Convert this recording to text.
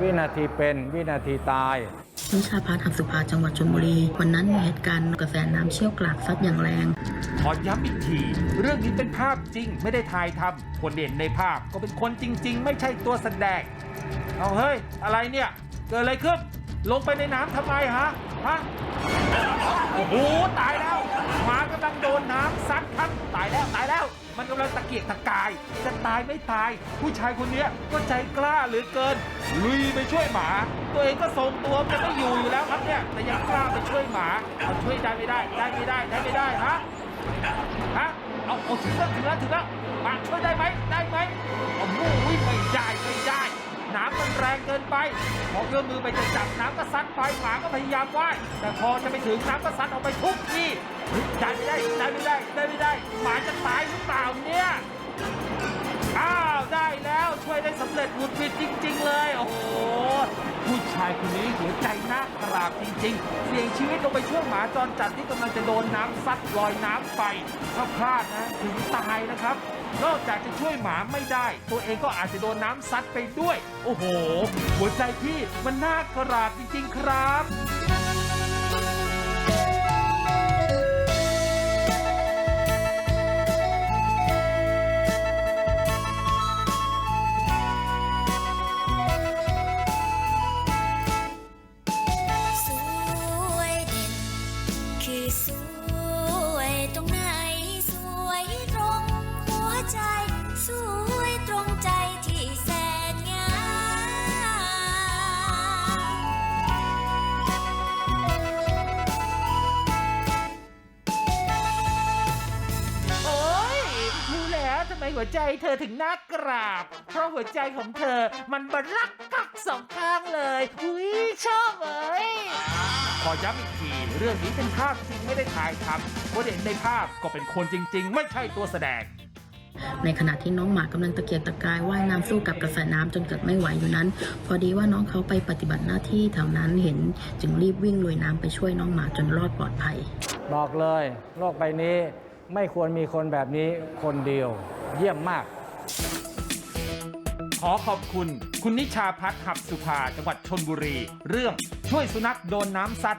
วินาทีเป็นวินาทีตายนิชาพัฒน์หักสุภาจังหวัดชลบุรี วันนั้นมีเหตุการณ์กระแสน้ำเชี่ยวกรากซัดอย่างแรง ขอย้ำอีกที เรื่องนี้เป็นภาพจริง ไม่ได้ถ่ายทำคนเด่นในภาพก็เป็นคนจริง ๆ ไม่ใช่ตัวแสดงเอาเฮ้ย อะไรเนี่ย เกิดอะไรขึ้น ลงไปในน้ำทำไมฮะฮะโอ้โหตายแล้วหมากำลังโดนน้ำซัดครับตายแล้วตายแล้ว มันกำลังตะเกียกตะกาย จะตายไม่ตาย ผู้ชายคนนี้ก็ใจกล้าเหลือเกิน ลุยไปช่วยหมา ตัวเองก็ทรงตัวจะไม่อยู่อยู่แล้วครับเนี่ยแต่ยังกล้าไปช่วยหมาเอาช่วยได้ไม่ได้ได้ไม่ได้ได้ไม่ได้ฮะฮะเอาเอาถึงแล้วถึงแล้วถึงแล้วมาช่วยได้ไหมได้ไหมโอ้โหไม่ได้ไม่ได้น้ำมันแรงเกินไปพอเอื้อมมือไปจะจับน้ำก็ซัดไปหมาก็พยายามว่ายแต่พอจะไปถึงน้ำก็ซัดออกไปทุกทีเฮ้ยได้ไม่ได้ได้ไม่ได้ได้ไม่ได้หมาจะตายำเร็จหวุดหวิดจริง ๆ เลย โอ้โห ผู้ชายคนนี้หัวใจน่ากราบจริง ๆ เสี่ยงชีวิตลงไปช่วยหมาจรจัดที่กำลังจะโดนน้ำซัดลอยน้ำไปถ้าพลาดนะ ถึงตายนะครับ นอกจากจะช่วยหมาไม่ได้ ตัวเองก็อาจจะโดนน้ำซัดไปด้วย โอ้โห หัวใจพี่มันน่ากราบจริง ๆ ครับ หัวใจเธอถึงน่ากราบ เพราะหัวใจของเธอมันบรักกักสองข้างเลย อุ้ยชอบเอ้ยขอย้ำอีกทีเรื่องนี้เป็นภาพจริงไม่ได้ถ่ายทำคนเห็นในภาพก็เป็นคนจริง ๆ ไม่ใช่ตัวแสดงในขณะที่น้องหมากำลังตะเกียกตะกายว่ายน้ำสู้กับกระแสน้ำจนเกิดไม่ไหวอยู่นั้น พอดีว่าน้องเขาไปปฏิบัติหน้าที่แถวนั้นเห็นจึงรีบวิ่งลุยน้ำไปช่วยน้องหมาจนรอดปลอดภัย บอกเลย โลกใบนี้ไม่ควรมีคนแบบนี้คนเดียว เยี่ยมมาก ขอขอบคุณ คุณนิชาพัฒน์หับสุภาจังหวัดชนบุรี เรื่องช่วยสุนัขโดนน้ำซัด